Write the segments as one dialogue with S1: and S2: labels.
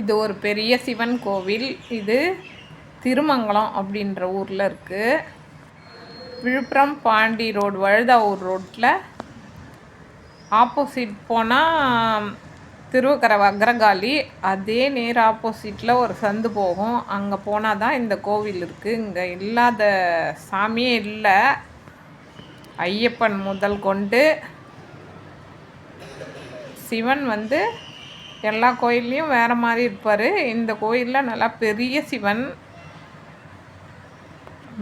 S1: இது ஒரு பெரிய சிவன் கோவில். இது திருமங்கலம் அப்படின்ற ஊரில் இருக்குது விழுப்புரம் பாண்டி ரோடு வழுதாவூர் ரோட்டில் ஆப்போசிட் போனால் திருவக்கரை அக்ரகாளி. அதே நேர் ஆப்போசிட்டில் ஒரு சந்து போகும். அங்கே போனால் தான் இந்த கோவில் இருக்குது இங்கே இல்லாத சாமியே இல்லை. ஐயப்பன் முதல் கொண்டு சிவன் வந்து எல்லா கோயில்லையும் வேறு மாதிரி இருப்பார். இந்த கோயிலில் நல்லா பெரிய சிவன்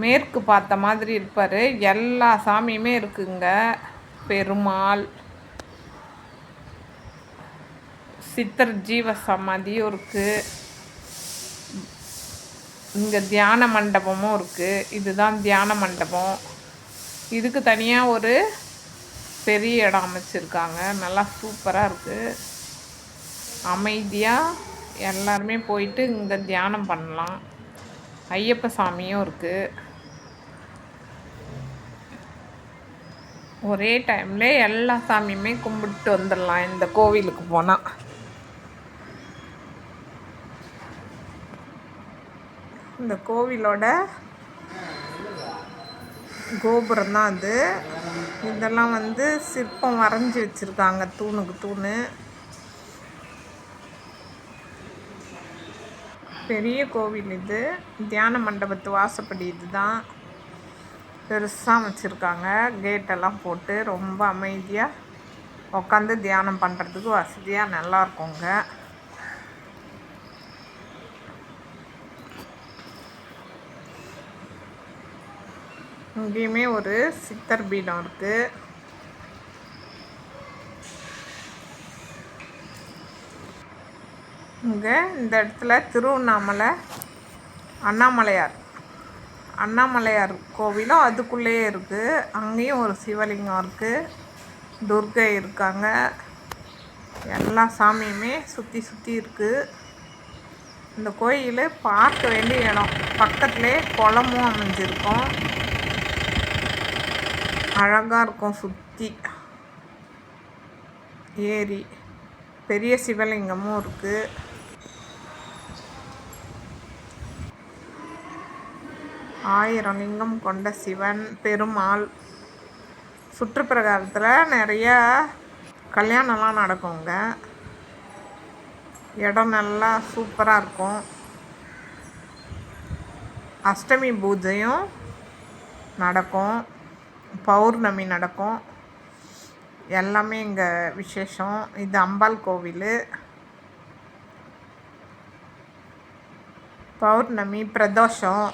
S1: மேற்கு பார்த்த மாதிரி இருப்பார். எல்லா சாமியுமே இருக்குங்க. பெருமாள் சித்தர் ஜீவ சமாதியும் இருக்குது இங்கே தியான மண்டபமும் இருக்குது இதுதான் தியான மண்டபம். இதுக்கு தனியாக ஒரு பெரிய இடம் அமைச்சிருக்காங்க. நல்லா சூப்பராக இருக்குது அமைதியாக எல்லாருமே போயிட்டு இங்கே தியானம் பண்ணலாம். ஐயப்ப சாமியும் இருக்குது ஒரே டைமில் எல்லா சாமியுமே கும்பிட்டு வந்துடலாம். இந்த கோவிலுக்கு போனால் இந்த கோவிலோட கோபுரம் தான் அது. இதெல்லாம் வந்து சிற்பம் வரைஞ்சி வச்சுருக்காங்க. தூணுக்கு தூணு. பெரிய கோவில் இது. தியான மண்டபத்து வாசப்படி இது தான் பெருசாக வச்சுருக்காங்க. கேட்டெல்லாம் போட்டு ரொம்ப அமைதியாக உட்காந்து தியானம் பண்ணுறதுக்கு வசதியாக நல்லாயிருக்குங்க இங்கேயுமே ஒரு சித்தர் பீடம் இருக்குது இங்கே இந்த இடத்துல திருவண்ணாமலை அண்ணாமலையார். அண்ணாமலையார் கோவிலும் அதுக்குள்ளேயே இருக்குது அங்கேயும் ஒரு சிவலிங்கம் இருக்குது துர்கை இருக்காங்க. எல்லா சாமியுமே சுற்றி சுற்றி இருக்குது இந்த கோயில் பார்க்க வேண்டிய இடம். பக்கத்துலேயே குளமும் அமைஞ்சிருக்கும். அழகாக இருக்கும் சுற்றி ஏரி. பெரிய சிவலிங்கமும் இருக்குது ஆயிரம் லிங்கம் கொண்ட சிவன் பெருமாள். சுற்றுப்பிரகாரத்தில் நிறையா கல்யாணம்லாம் நடக்குங்க. இடம் நல்லா சூப்பராக இருக்கும். அஷ்டமி பூஜையும் நடக்கும். பௌர்ணமி நடக்கும். எல்லாமே இங்கே விசேஷம். இது அம்பாள் கோவில். பௌர்ணமி பிரதோஷம்.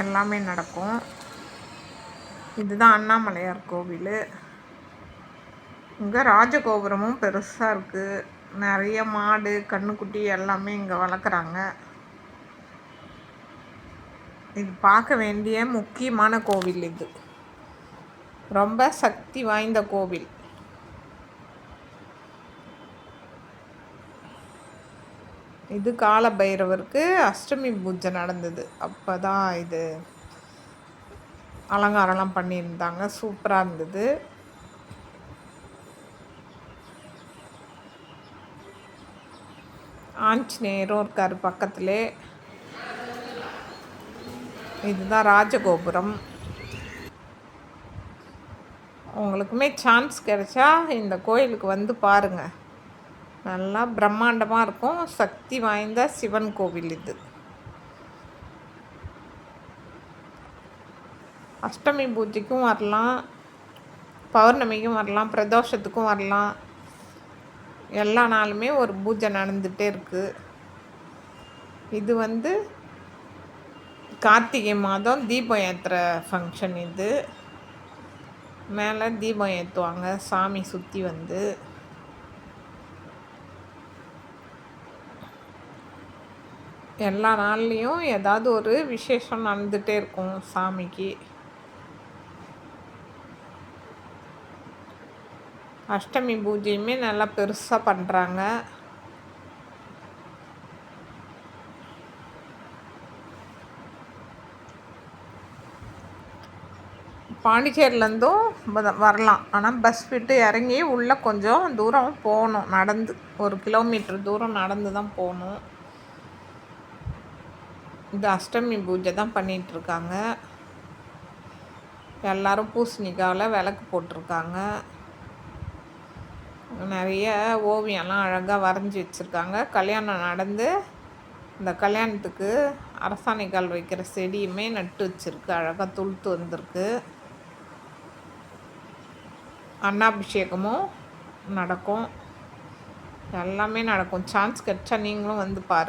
S1: எல்லாமே நடக்கும். இதுதான் அண்ணாமலையார் கோவில். இங்கே ராஜகோபுரமும் பெருசாக இருக்குது நிறைய மாடு கண்ணுக்குட்டி எல்லாமே இங்கே வளர்க்குறாங்க. இது பார்க்க வேண்டிய முக்கியமான கோவில் இது. ரொம்ப சக்தி வாய்ந்த கோவில். இது கால பைரவருக்கு அஷ்டமி பூஜை நடந்தது. அப்போ தான் இது அலங்காரம்லாம் பண்ணியிருந்தாங்க. சூப்பராக இருந்தது. ஆஞ்சநேயரும் இருக்கார் பக்கத்திலே. இதுதான் ராஜகோபுரம். உங்களுக்குமே சான்ஸ் கிடைச்சா இந்த கோயிலுக்கு வந்து பாருங்கள் நல்லா பிரம்மாண்டமாக இருக்கும். சக்தி வாய்ந்த சிவன் கோவில் இது. அஷ்டமி பூஜைக்கும் வரலாம். பௌர்ணமிக்கும் வரலாம். பிரதோஷத்துக்கும் வரலாம். எல்லா நாளுமே ஒரு பூஜை நடந்துகிட்டே இருக்குது இது வந்து கார்த்திகை மாதம் தீபம் ஏற்றுற ஃபங்க்ஷன் இது. மேலே தீபம் ஏற்றுவாங்க சாமி சுற்றி வந்து. எல்லா நாள்லேயும் ஏதாவது ஒரு விசேஷம் நடந்துகிட்டே இருக்கும் சாமிக்கு. அஷ்டமி பூஜையுமே நல்லா பெருசாக பண்ணுறாங்க பாண்டிச்சேரியிலேருந்தும் வரலாம். ஆனால் பஸ் விட்டு இறங்கி உள்ளே கொஞ்சம் தூரம் போகணும் நடந்து. ஒரு கிலோமீட்டர் தூரம் நடந்து தான் போகணும். இது அஷ்டமி பூஜை தான் பண்ணிகிட்ருக்காங்க எல்லோரும் பூசணிக்காவில் விளக்கு போட்டிருக்காங்க. நிறைய ஓவியம்லாம் அழகாக வரைஞ்சி வச்சுருக்காங்க. கல்யாணம் நடந்து இந்த கல்யாணத்துக்கு அரசாணைக்கால் வைக்கிற செடியுமே நட்டு வச்சுருக்கு. அழகாக துளுத்து வந்திருக்கு. அன்னாபிஷேகமும் நடக்கும். எல்லாமே நடக்கும். சான்ஸ் கிடச்சா நீங்களும் வந்து பாருங்கள்